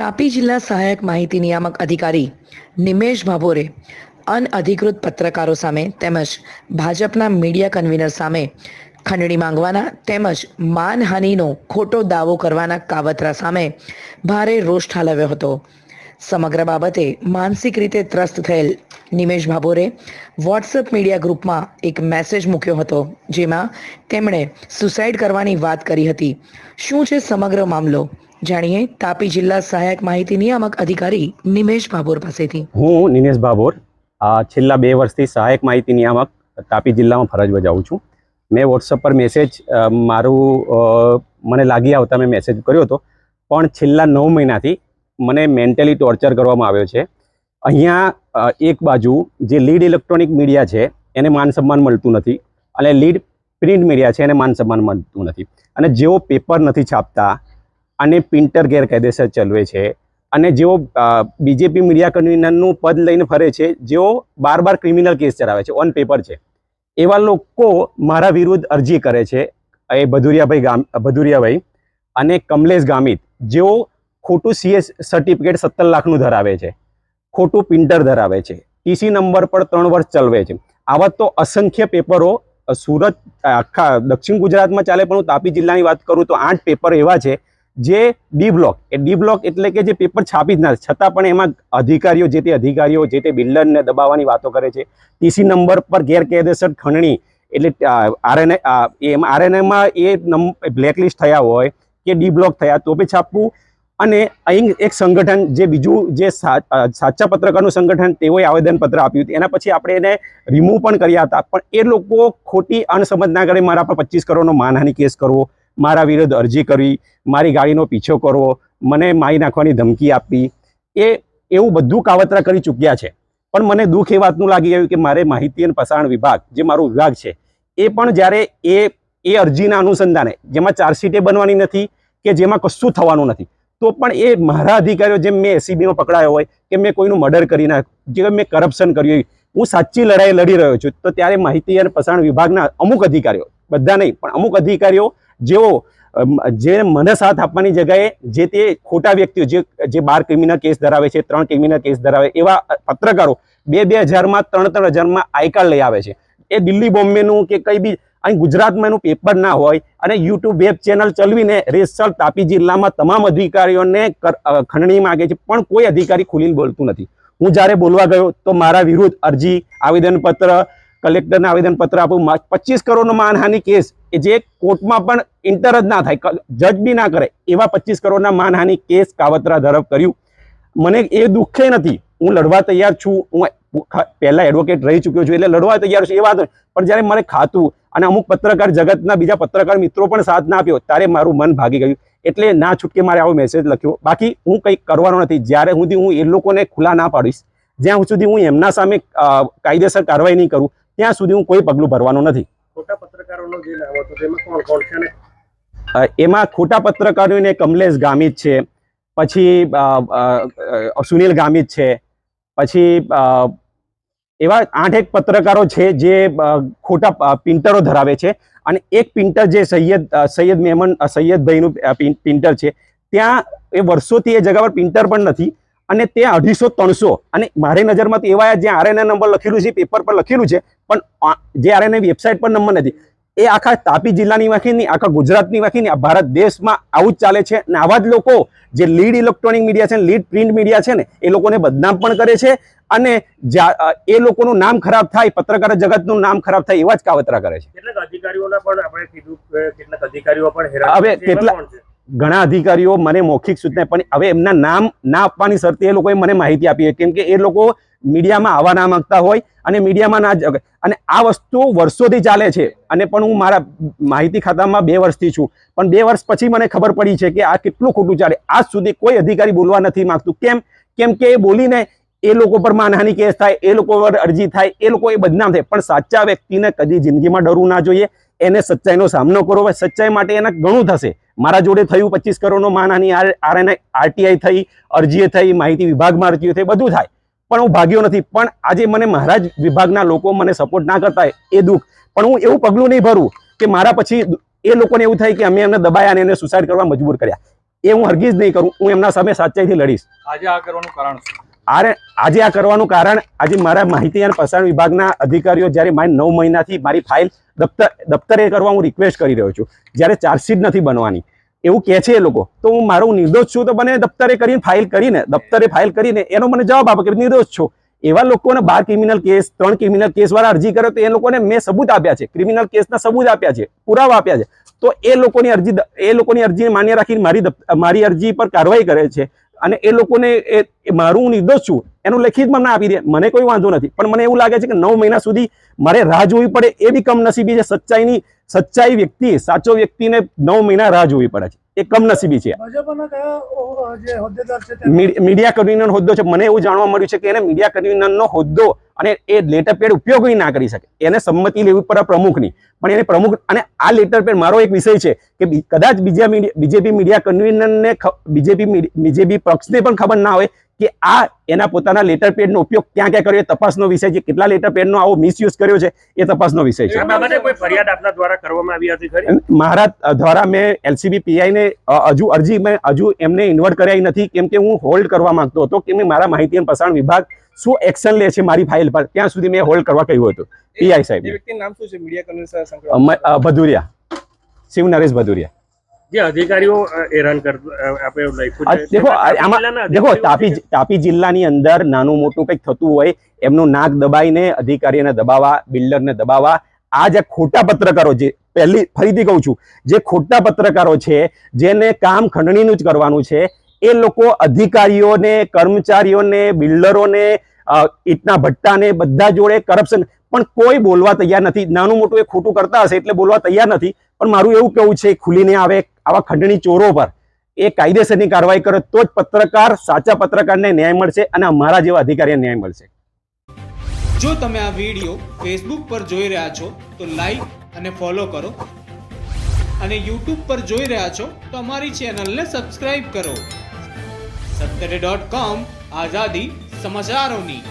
તાપી જિલ્લા સહાયક માહિતી નિયામક અધિકારી નિમેશ ભાભોરે અનઅધિકૃત પત્રકારો સામે તેમજ ભાજપના મીડિયા કન્વીનર સામે ખંડણી માંગવાના તેમજ માનહાનિનો ખોટો દાવો કરવાના કાવતરા સામે ભારે રોષ ઠાલવ્યો હતો. સમગ્ર બાબતે માનસિક રીતે ત્રસ્ત થયેલ નિમેશ ભાભોરે વોટ્સએપ મીડિયા ગ્રુપમાં એક મેસેજ મૂક્યો હતો, જેમાં તેમણે સુસાઇડ કરવાની વાત કરી હતી. શું છે સમગ્ર મામલો? જાણીએ, તાપી જિલ્લા સહાયક માહિતી નિયામક અધિકારી નિમેશ ભાભોર પાસેથી. હું નિમેશ ભાભોર છેલ્લા બે વર્ષથી સહાયક માહિતી નિયામક તાપી જિલ્લામાં ફરજ બજાવું છું. મેં વોટ્સઅપ પર મેસેજ મારું મને લાગી આવતા મેં મેસેજ કર્યો હતો, પણ છેલ્લા નવ મહિનાથી મને મેન્ટલી ટોર્ચર કરવામાં આવ્યો છે. અહીંયા એક બાજુ જે લીડ ઇલેક્ટ્રોનિક મીડિયા છે, એને માન સન્માન મળતું નથી, અને લીડ પ્રિન્ટ મીડિયા છે, એને માન સન્માન મળતું નથી. અને જેઓ પેપર નથી છાપતા અને પ્રિન્ટર ગેરકાયદેસર ચલવે છે. અને જેઓ બીજેપી મીડિયા કન્વીનરનું પદ લઈને ફરે છે, જેઓ બાર બાર ક્રિમિનલ કેસ ચલાવે છે ઓન પેપર છે. એવા લોકો મારા વિરુદ્ધ અરજી કરે છે, એ ભદુરિયાભાઈ ગામ, ભદુરિયાભાઈ અને કમલેશ ગામિત, જેઓ ખોટું સીએસ સર્ટિફિકેટ સત્તર લાખનું ધરાવે છે, ખોટું પ્રિન્ટર ધરાવે છે ટીસી નંબર પર ત્રણ વર્ષ ચલાવે છે. આવા તો અસંખ્ય પેપરો સુરત આખા દક્ષિણ ગુજરાતમાં ચાલે પણ હું તાપી જિલ્લાની વાત કરું તો આઠ પેપર એવા છે જે ડી બ્લોક એ ડી બ્લોક એટલે કે જે પેપર છાપી જ ના છતાં પણ એમાં અધિકારીઓ, જે તે અધિકારીઓ, જે તે બિલ્ડરને દબાવવાની વાતો કરે છે. ટીસી નંબર પર ગેરકાયદેસર ખંડણી એટલે આરએનએ એમાં આરએનએમાં એ બ્લેકલિસ્ટ થયા હોય કે ડી બ્લોક થયા તો બી છાપવું. અને અહીં એક સંગઠન, જે બીજું જે સાચા પત્રકારનું સંગઠન, તેઓએ આવેદનપત્ર આપ્યું હતું. એના પછી આપણે એને રિમૂવ પણ કર્યા હતા. પણ એ લોકો ખોટી અણસમજ ના કરે. મારા પર પચીસ કરોડનો માનહાની કેસ કરવો. મારા વિરુદ્ધ અરજી કરવી મારી ગાડીનો પીછો કરવો, મને મારી નાખવાની ધમકી આપવી, એ એવું બધું કાવતરા કરી ચૂક્યા છે. પણ મને દુઃખ એ વાતનું લાગી ગયું કે મારે માહિતી અને પ્રસારણ વિભાગ, જે મારો વિભાગ છે, એ પણ જ્યારે એ એ અરજીના અનુસંધાને, જેમાં ચાર્જશીટે બનવાની નથી કે જેમાં કશું થવાનું નથી, તો પણ એ મારા અધિકારીઓ જેમ મેં એસીબીમાં પકડાયો હોય, કે મેં કોઈનું મર્ડર કરી નાખ્યું જે મેં કરપ્શન કર્યું હોય, હું સાચી લડાઈ લડી રહ્યો છું, તો ત્યારે માહિતી અને પ્રસારણ વિભાગના અમુક અધિકારીઓ બધા નહીં, પણ અમુક અધિકારીઓ જેઓ જે મને સાથ આપવાની જગ્યાએ જે તે ખોટા વ્યક્તિઓ, જે જે બાર ક્રિમિનલ કેસ ધરાવે છે, ત્રણ ક્રિમિનલ કેસ ધરાવે, એવા પત્રકારો બે બે હજારમાં, ત્રણ ત્રણ હજારમાં આઈકાર્ડ લઈ આવે છે. એ દિલ્હી બોમ્બેનું કે કઈ બી, અહીં ગુજરાતમાં એનું પેપર ના હોય અને યુટ્યુબ વેબ ચેનલ ચલાવીને રેસલ તાપી જિલ્લામાં તમામ અધિકારીઓને ખંડણી માગે છે, પણ કોઈ અધિકારી ખુલીને બોલતું નથી. હું જ્યારે બોલવા ગયો તો મારા વિરુદ્ધ અરજી, આવેદનપત્ર કલેક્ટરને આવેદનપત્ર આપું પચીસ કરોડનો માનહાનિ કેસ કે જે કોર્ટમાં પણ ઇન્ટર જ ના થાય જજ બી ના કરે, એવા પચીસ કરોડના માનહાનિ કેસ કાવતરા ધરફ કર્યું. મને એ દુઃખે નથી. હું લડવા તૈયાર છું. હું પહેલા એડવોકેટ રહી ચૂક્યો છું એટલે લડવા તૈયાર છું, એ વાત પણ જ્યારે મને ખાતું અને અમુક પત્રકાર જગતના બીજા પત્રકાર મિત્રો પણ સાથ ના આપ્યો, ત્યારે મારું મન ભાગી ગયું. એટલે ના છૂટકે મારે આવો મેસેજ લખ્યો. બાકી હું કંઈક કરવાનો નથી. જ્યારે સુધી હું એ લોકોને ખુલ્લા ના પાડીશ, જ્યાં સુધી હું એમના સામે કાયદેસર કાર્યવાહી નહીં કરું ત્યાં સુધી હું કોઈ પગલું ભરવાનો નથી. એમાં ખોટા પત્રકારોને કમલેશ ગામિત છે પછી સુનિલ ગામિત છે પછી એવા આઠ એક પત્રકારો છે જે ખોટા પિન્ટરો ધરાવે છે અને એક પિન્ટર જે સૈયદ સૈયદ મેમન સૈયદભાઈનું પિન્ટર છે ત્યાં એ વર્ષોથી એ જગા પર પિન્ટર પણ નથી અને તે અઢીસો ત્રણસો. અને મારી નજરમાં તો એવા જ્યાં આરએનએ નંબર લખેલું છે પેપર પર લખેલું છે પણ જે આરએનએ વેબસાઇટ પર નંબર નથી. એ આખા તાપી જિલ્લાની વાંખી નહીં આખા ગુજરાતની વાંખી નહીં આ ભારત દેશમાં આવું જ ચાલે છે અને આવા જ લોકો જે લીડ ઇલેક્ટ્રોનિક મીડિયા છે લીડ પ્રિન્ટ મીડિયા છે ને એ લોકોને બદનામ પણ કરે છે અને એ લોકોનું નામ ખરાબ થાય પત્રકાર જગતનું નામ ખરાબ થાય એવા જ કાવતરા કરે છે. કેટલાક અધિકારીઓના પણ આપણે કીધું કેટલાક અધિકારીઓ પણ હવે કેટલા-? ઘણા અધિકારીઓ મને મૌખિક સૂચના પણ હવે એમના નામ ના આપવાની શરતે એ લોકોએ મને માહિતી આપી છે. કેમ કે એ લોકો મીડિયામાં આવવા ના માંગતા હોય અને મીડિયામાં ના અને આ વસ્તુ વર્ષોથી ચાલે છે. અને પણ હું મારા માહિતી ખાતામાં બે વર્ષથી છું. પણ બે વર્ષ પછી મને ખબર પડી છે કે આ કેટલું ખોટું ચાલે. આજ સુધી કોઈ અધિકારી બોલવા નથી માંગતું. કેમ? કેમ કે એ બોલીને એ લોકો પર માનહાની કેસ થાય, એ લોકો પર અરજી થાય, એ લોકો એ બદનામ થાય. પણ સાચા વ્યક્તિને કદી જિંદગીમાં ડરવું ના જોઈએ. એને સચ્ચાઈનો સામનો કરવો સચ્ચાઈ માટે એને ઘણું થશે. મારા જોડે થયું પચીસ કરોડનો માનહાનિ આરએનઆઈ આરટીઆઈ થઈ અરજીએ થઈ માહિતી વિભાગમાં અરજીઓ થઈ બધું થાય. પણ હું ભાગ્યો નથી. પણ આજે મને મહારાજ વિભાગના લોકો મને સપોર્ટ ના કરતા એ દુઃખ. પણ હું એવું પગલું નહીં ભરું કે મારા પછી એ લોકોને એવું થાય કે અમે એમને દબાયા અને એને સુસાઇડ કરવા મજબૂર કર્યા. એ હું હરગીજ નહીં કરું. હું એમના સામે સાચાઈથી લડીશ. આજે આ કરવાનું કારણ આરે આજે આ કરવાનું કારણ આજે મારા માહિતી અને પ્રસારણ વિભાગના અધિકારીઓ જ્યારે મારી નવ મહિનાથી મારી ફાઇલ દફતર દફતરે કરવા હું રિક્વેસ્ટ કરી રહ્યો છું જ્યારે ચાર્જશીટ નથી બનવાની. એવું કહે છે એ લોકો. તો હું મારો નિર્દોષ છું તો મને દફતરે કરીને ફાઇલ કરીને, દફતરે ફાઇલ કરીને એનો મને જવાબ આપો કે નિર્દોષ છો. એવા લોકોને બાર ક્રિમિનલ કેસ ત્રણ ક્રિમિનલ કેસ વાળા અરજી કરે તો એ લોકોને મેં સબૂત આપ્યા છે. ક્રિમિનલ કેસના સબૂત આપ્યા છે, પુરાવા આપ્યા છે. તો એ લોકોની અરજી એ લોકોની અરજીને માન્ય રાખીને મારી મારી અરજી પર કાર્યવાહી કરે છે. અને એ લોકોને એ મારું હું નિર્દોષ છું, એનું લેખિત મને આપી દે. મને કોઈ વાંધો નથી. પણ મને એવું લાગે છે કે નવ મહિના સુધી મારે રાહ જોવી પડે એ બી કમનસીબી છે. સચ્ચાઈની, સચ્ચાઈ વ્યક્તિ, સાચો વ્યક્તિને નવ મહિના રાહ જોવી પડે છે. એ કમનસીબી છે. મીડિયા કન્વીનર હોદ્દો છે. મને એવું જાણવા મળ્યું છે કે એને મીડિયા કન્વીનરનો હોદ્દો અને એ લેટર પેડ ઉપયોગ ના કરી શકે. એને સંમતિ લેવી પડે પ્રમુખની. પણ એને પ્રમુખ અને આ લેટર પેડ મારો એક વિષય છે કે કદાચ બીજા બીજેપી મીડિયા કન્વીનરને બીજેપી બીજેપી પક્ષને પણ ખબર ના હોય કે આ એના પોતાના લેટર પેડનો ઉપયોગ ક્યાં ક્યાં કર્યો એ તપાસનો વિષય છે. કેટલા લેટર પેડનો આવો મિસયુઝ કર્યો છે એ તપાસનો વિષય છે. આ બાબતે કોઈ ફરિયાદ આપના દ્વારા કરવામાં આવી હતી ખરી? મારા દ્વારા મેં એલસીબી પીઆઈ ને હજુ અરજી મેં હજુ એમને ઇન્વર્ટ કર્યા નથી કેમ કે હું હોલ્ડ કરવા માંગતો હતો કે મેં મારા માહિતી અને પ્રસારણ વિભાગ શું એક્શન લે છે મારી ફાઇલ પર. ત્યાં સુધી મેં હોલ્ડ કરવા કહ્યું હતું. પીઆઈ સાહેબ એ વ્યક્તિનું નામ શું છે? મીડિયા કન્વીનર સાથે સંકળાયેલ ભદુરિયા. શિવ નરેશ ભદુરિયા. જે અધિકારીઓ હેરાન આપણે એવું લખ્યું આ છે. દેખો આમાં દેખો તાપી તાપી જિલ્લાની અંદર નાનું મોટું કંઈક થતું હોય એમનું નાક દબાઈને અધિકારીને દબાવવા બિલ્ડરને દબાવવા આ જે ખોટા પત્રકારો જે પહેલી ફરીથી કહું છું જે ખોટા પત્રકારો છે જેને કામ ખંડણીનું જ કરવાનું છે એ લોકો અધિકારીઓને કર્મચારીઓને બિલ્ડરોને ઈટના ભટ્ટા ભટ્ટાને બધા જોડે કરપ્શન પણ કોઈ બોલવા તૈયાર નથી. નાનું મોટું એ ખોટું કરતા હશે એટલે બોલવા તૈયાર નથી. પણ મારું એવું કેવું છે ખુલીને આવે આવા ખંડણી ચોરો પર. એ કાયદેસરની કાર્યવાહી કરે તો જ પત્રકાર, સાચા પત્રકારને ન્યાય મળશે અને અમારા જેવા અધિકારીને ન્યાય મળશે. જો તમે આ વીડિયો ફેસબુક પર જોઈ રહ્યા છો, તો લાઈક અને ફોલો કરો. અને યુટ્યુબ પર જોઈ રહ્યા છો, તો અમારી ચેનલને સબસ્ક્રાઇબ કરો. સત્તરે ડોટ કોમ આઝાદી સમાચારોની.